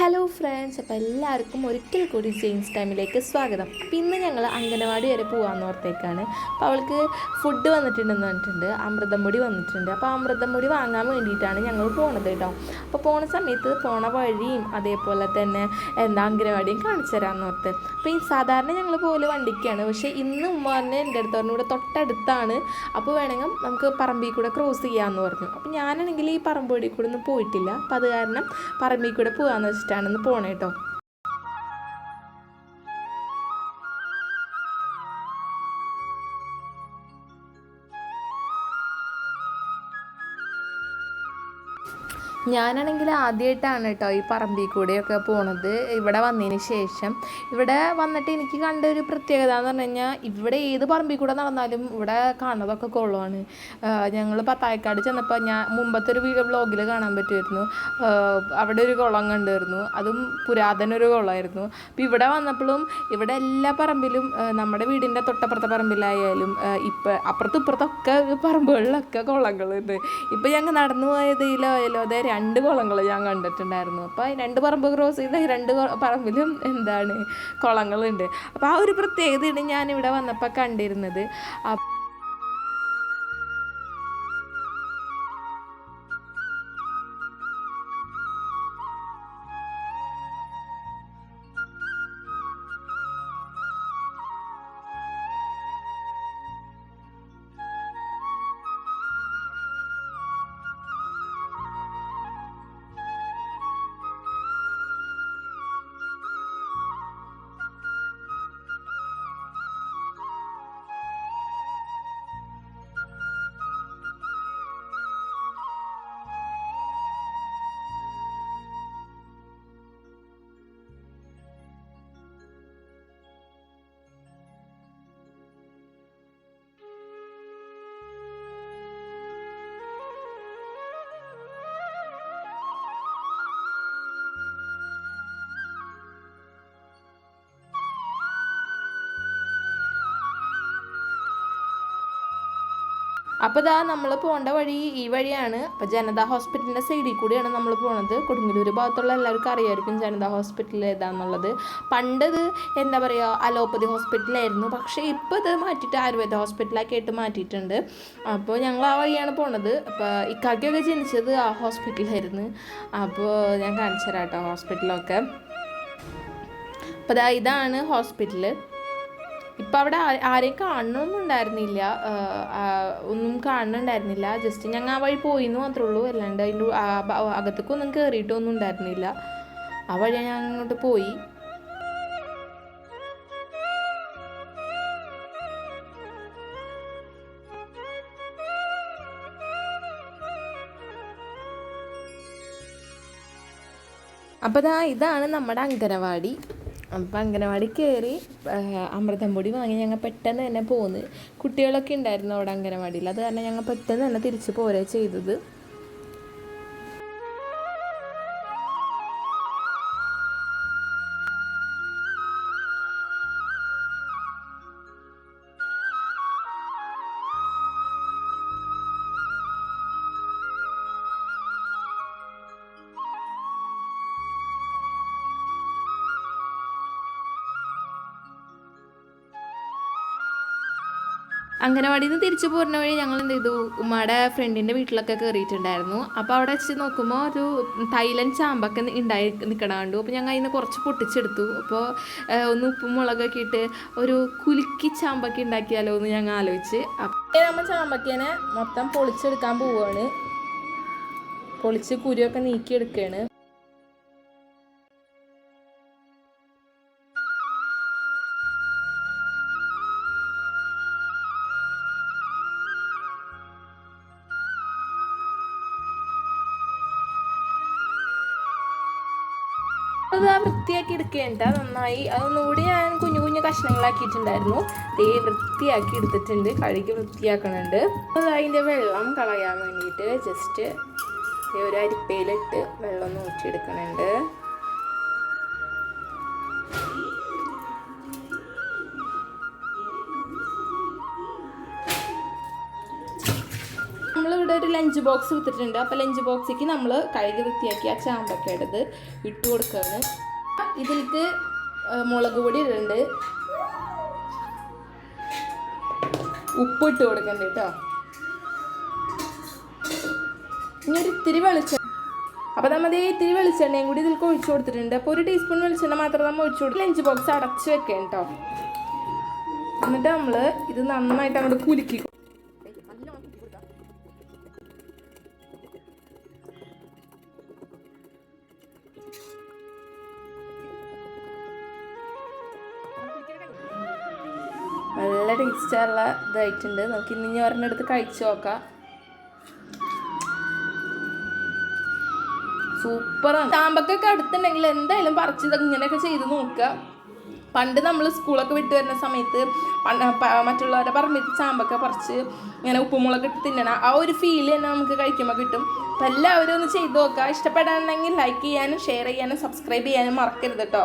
Hello friends അപ്പോൾ എല്ലാവർക്കും ഒരിക്കൽ കൂടി ജെയിൻസ് ടൈമിലേക്ക് സ്വാഗതം. അപ്പോൾ ഇന്ന് ഞങ്ങൾ അംഗനവാടി വരെ പോകാമെന്ന് ഓർത്തേക്കാണ്. അപ്പോൾ അവൾക്ക് ഫുഡ് വന്നിട്ടുണ്ടെന്ന് പറഞ്ഞിട്ടുണ്ട്. അമൃതം പൊടി വന്നിട്ടുണ്ട്. അപ്പോൾ അമൃതം പൊടി വാങ്ങാൻ വേണ്ടിയിട്ടാണ് ഞങ്ങൾ പോണത് കേട്ടോ. അപ്പോൾ പോണ സമയത്ത് പോണ വഴിയും അതേപോലെ തന്നെ എന്താ അംഗനവാടിയും കാണിച്ചു തരാമെന്ന് ഓർത്ത്. അപ്പോൾ ഈ സാധാരണ ഞങ്ങൾ പോലെ വണ്ടിക്കാണ്. പക്ഷേ ഇന്ന് ഉമ്മ പറഞ്ഞ എന്റെ അടുത്ത് പറഞ്ഞു ഇവിടെ തൊട്ടടുത്താണ്. അപ്പോൾ വേണമെങ്കിൽ നമുക്ക് പറമ്പിൽ കൂടെ ക്രോസ് ചെയ്യാമെന്ന് പറഞ്ഞു. അപ്പോൾ ഞാനാണെങ്കിൽ ഈ പറമ്പ് വഴി കൂടെ ഒന്നും പോയിട്ടില്ല. അപ്പോൾ അത് കാരണം പറമ്പിൽ കൂടെ പോകാമെന്ന് വെച്ചിട്ടാണ് ഇന്ന് പോണേ കേട്ടോ ഞാനാണെങ്കിൽ ആദ്യമായിട്ടാണ് കേട്ടോ ഈ പറമ്പിൽ കൂടെയൊക്കെ പോണത്. ഇവിടെ വന്നതിന് ശേഷം. ഇവിടെ വന്നിട്ട് എനിക്ക് കണ്ട ഒരു പ്രത്യേകത എന്ന് പറഞ്ഞു കഴിഞ്ഞാൽ ഇവിടെ ഏത് പറമ്പിൽ കൂടെ നടന്നാലും ഇവിടെ കാണുന്നതൊക്കെ കൊള്ളുവാണ് ഞങ്ങൾ പത്തായക്കാട് ചെന്നപ്പോൾ ഞാൻ മുമ്പത്തെ ഒരു വ്ളോഗിൽ കാണാൻ പറ്റുമായിരുന്നു. അവിടെ ഒരു കുളം കണ്ടായിരുന്നു അതും പുരാതന ഒരു കുളമായിരുന്നു അപ്പോൾ ഇവിടെ വന്നപ്പോഴും ഇവിടെ എല്ലാ പറമ്പിലും നമ്മുടെ വീടിന്റെ തൊട്ടപ്പുറത്തെ പറമ്പിലായാലും ഇപ്പം അപ്പുറത്തും ഇപ്പുറത്തൊക്കെ പറമ്പുകളിലൊക്കെ കുളങ്ങളുണ്ട്. ഇപ്പം ഞങ്ങൾ നടന്നു പോയതിലോ അതെ രണ്ട് കുളങ്ങൾ ഞാൻ കണ്ടിട്ടുണ്ടായിരുന്നു. അപ്പോൾ രണ്ട് പറമ്പ് ക്രോസ് ചെയ്ത രണ്ട് പറമ്പിലും എന്താണ് കുളങ്ങളുണ്ട്. അപ്പോൾ ആ ഒരു പ്രത്യേകതയാണ് ഞാൻ ഇവിടെ വന്നപ്പോൾ കണ്ടിരുന്നത് അപ്പോൾ ഇതാ നമ്മൾ പോകേണ്ട വഴി ഈ വഴിയാണ്. അപ്പോൾ ജനതാ ഹോസ്പിറ്റലിന്റെ സൈഡിൽ കൂടിയാണ് നമ്മൾ പോണത്. കൊടുങ്ങല്ലൂർ ഭാഗത്തുള്ള എല്ലാവർക്കും അറിയായിരിക്കും ജനതാ ഹോസ്പിറ്റൽ ഏതാന്നുള്ളത്. പണ്ടത് എന്താ പറയുക അലോപ്പതി ഹോസ്പിറ്റലായിരുന്നു. പക്ഷേ ഇപ്പോൾ ഇത് മാറ്റിയിട്ട് ആയുർവേദ ഹോസ്പിറ്റലാക്കിയിട്ട് മാറ്റിയിട്ടുണ്ട്. അപ്പോൾ ഞങ്ങൾ ആ വഴിയാണ് പോണത്. അപ്പോൾ ഇക്കാക്കൊക്കെ ജനിച്ചത് ആ ഹോസ്പിറ്റലായിരുന്നു. അപ്പോൾ ഞാൻ കാണിച്ചു തരാം കേട്ടോ ഹോസ്പിറ്റലൊക്കെ. അപ്പോൾ ഇതാണ് ഹോസ്പിറ്റൽ ഇപ്പം അവിടെ ആരെയും കാണണമെന്നും ഉണ്ടായിരുന്നില്ല ആഹ് ആഹ് ഒന്നും കാണുന്നുണ്ടായിരുന്നില്ല ജസ്റ്റ് ഞങ്ങൾ ആ വഴി പോയി എന്ന് മാത്രമേ ഉള്ളൂ. അല്ലാണ്ട് അതിന്റെ അകത്തേക്കൊന്നും കയറിയിട്ടൊന്നും ഉണ്ടായിരുന്നില്ല ആ വഴി ഞാൻ അങ്ങോട്ട് പോയി. അപ്പോൾ ഇതാണ് നമ്മുടെ അങ്കനവാടി. അപ്പം അങ്കനവാടി കയറി അമൃതം പൊടി വാങ്ങി ഞങ്ങൾ പെട്ടെന്ന് തന്നെ പോന്ന്. കുട്ടികളൊക്കെ ഉണ്ടായിരുന്നു അവിടെ അങ്കനവാടിയിൽ അത് കാരണം ഞങ്ങൾ പെട്ടെന്ന് തന്നെ തിരിച്ച് പോരുക ചെയ്തത്. അങ്കനവാടിയിൽ നിന്ന് തിരിച്ചു പോരുന്ന വഴി ഞങ്ങൾ എന്ത് ചെയ്തു? ഉമ്മയുടെ ഫ്രണ്ടിന്റെ വീട്ടിലൊക്കെ കയറിയിട്ടുണ്ടായിരുന്നു അപ്പോൾ അവിടെ വെച്ച് നോക്കുമ്പോൾ ഒരു തൈലൻ ചാമ്പൊക്കെ ഉണ്ടായി നിൽക്കണ കണ്ടു. അപ്പോൾ ഞങ്ങൾ അതിന് കുറച്ച് പൊട്ടിച്ചെടുത്തു. അപ്പോൾ ഒന്ന് ഉപ്പും മുളകൊക്കെ ഇട്ട് ഒരു കുലുക്കി ചാമ്പൊക്കെ ഉണ്ടാക്കിയാലോ എന്ന് ഞങ്ങൾ ആലോചിച്ച്. അപ്പോൾ നമ്മൾ ചാമ്പക്കേനെ മൊത്തം പൊളിച്ചെടുക്കാൻ പോവുകയാണ് പൊളിച്ച് കുരുവൊക്കെ നീക്കിയെടുക്കുകയാണ് അത് ആ വൃത്തിയാക്കി എടുക്കേണ്ട നന്നായി. അതൊന്നുകൂടി ഞാൻ കുഞ്ഞു കുഞ്ഞു കഷ്ണങ്ങളാക്കിയിട്ടുണ്ടായിരുന്നു. ദേ വൃത്തിയാക്കി എടുത്തിട്ടുണ്ട്. കഴുകി വൃത്തിയാക്കണുണ്ട്. അത് അതിന്റെ വെള്ളം കളയാൻ വേണ്ടിയിട്ട് ജസ്റ്റ് ഒരു അരിപ്പയിലിട്ട് വെള്ളം ഒന്ന് നമ്മളിവിടെ ഒരു ലഞ്ച് ബോക്സ് വിത്തിട്ടുണ്ട് അപ്പോൾ ലഞ്ച് ബോക്സിലേക്ക് നമ്മൾ കഴുകി വൃത്തിയാക്കി ആ ചാമ്പൊക്കെ ഇടത് ഇട്ട് കൊടുക്കുകയാണ് ഇതിലേക്ക് മുളക് പൊടി ഇടുന്നുണ്ട് ഉപ്പ് ഇട്ട് കൊടുക്കണ്ട കേട്ടോ ഇനി ഒരു ഇത്തിരി വെളിച്ചെണ്ണ. അപ്പോൾ നമ്മൾ ഈ ഇത്തിരി വെളിച്ചെണ്ണയും കൂടി ഇതിലേക്ക് ഒഴിച്ചു കൊടുത്തിട്ടുണ്ട്. അപ്പോൾ ഒരു ടീസ്പൂൺ വെളിച്ചെണ്ണ മാത്രം നമ്മൾ ഒഴിച്ചു കൊടുക്കും ലഞ്ച് ബോക്സ് അടച്ച് വെക്കാം കേട്ടോ എന്നിട്ട് നമ്മൾ ഇത് നന്നായിട്ട് അങ്ങോട്ട് കുലുക്കി നല്ല ടേസ്റ്റുള്ള ഇതായിട്ടുണ്ട് നമുക്ക് ഇന്ന് ഇനി ഒരെണ്ണം എടുത്ത് കഴിച്ചു നോക്കാം. സൂപ്പറാണ് ചാമ്പക്കൊക്കെ അടുത്തുണ്ടെങ്കിൽ എന്തായാലും പറിച്ച് ഇത് ഇങ്ങനെയൊക്കെ ചെയ്ത് നോക്കുക. പണ്ട് നമ്മൾ സ്കൂളൊക്കെ വിട്ട് വരുന്ന സമയത്ത് മറ്റുള്ളവരുടെ പറമ്പിൽ ചാമ്പൊക്കെ പറിച്ച് ഇങ്ങനെ ഉപ്പുമുളക് ഇട്ട് തിന്നണം ആ ഒരു ഫീൽ തന്നെ നമുക്ക് കഴിക്കുമ്പോൾ കിട്ടും. അപ്പം എല്ലാവരും ഒന്ന് ചെയ്ത് നോക്കുക. ഇഷ്ടപ്പെടാനുണ്ടെങ്കിൽ ലൈക്ക് ചെയ്യാനും ഷെയർ ചെയ്യാനും സബ്സ്ക്രൈബ് ചെയ്യാനും മറക്കരുത് കേട്ടോ